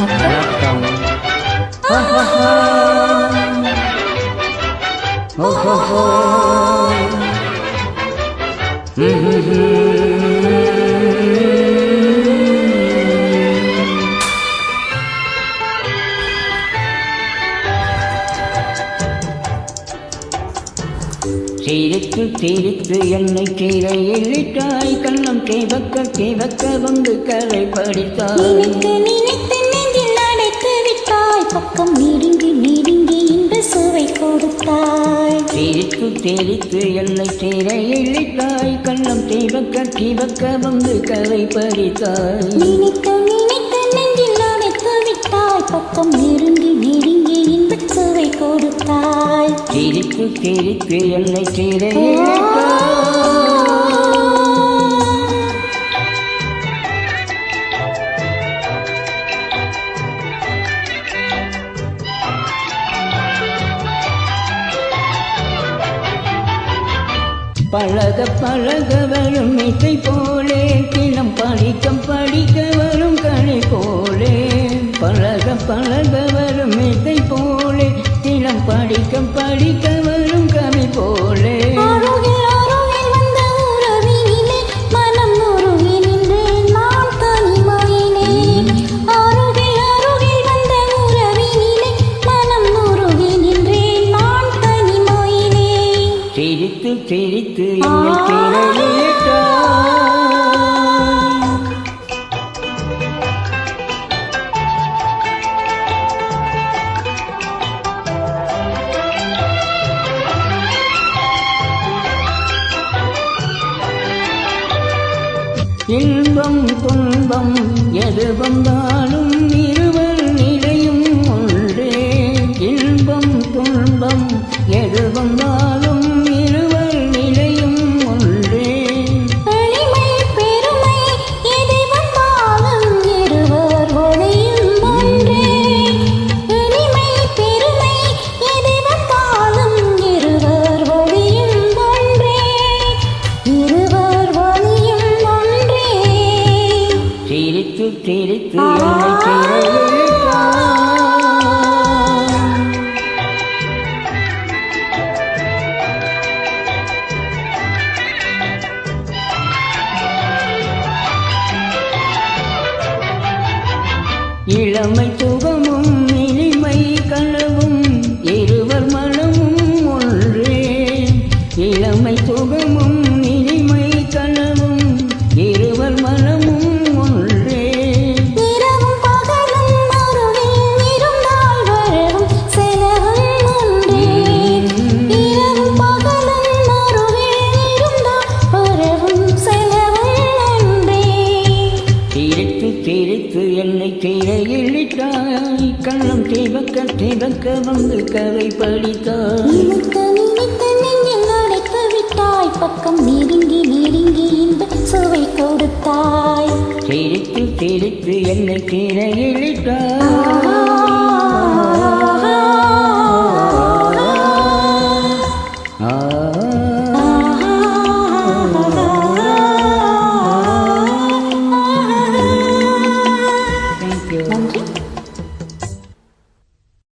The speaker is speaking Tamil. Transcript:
வணக்கம் ஓஹோஹோ. சிரித்து சிரித்து என்னை கீரையிட்டாய் கண்ணம் கேவக்க கேவக்க வந்து கரை படித்தாய் பக்கம் நெருங்கி நெருங்கி இந்த சுவை கொடுத்தாய். சிரித்து சிரித்து என்னை கீரையிட்டாய் கண்ணம் தேவக்க தேவக்க வந்து கரை படித்தாய் நினைத்து நினைத்து நெஞ்சில் அடைத்து விட்டாய் பக்கம் நெருங்கி நெருங்கி இந்த சுவை கொடுத்தாய். சிரித்து சிரித்து என்னை கீரையிட்டாய் பழக பழக வரும் மீட்டை போலே சிரித்து சிரித்து என்னை திரையிட்டாய் இன்பம் துன்பம் எது வந்தாலும் இருவர் சிரித்து என்னை திரையிட்டாய் இளமை சுகமும் சிரித்து சிரித்து என்னை திரையிட்டாய் கண்ணம் தேவக்க தேவக்க வந்து கதை படித்தாய். பக்கம் நெருங்கி நெருங்கி இந்த சுவை கொடுத்தாய். சிரித்து சிரித்து என்னை திரையிட்டாய்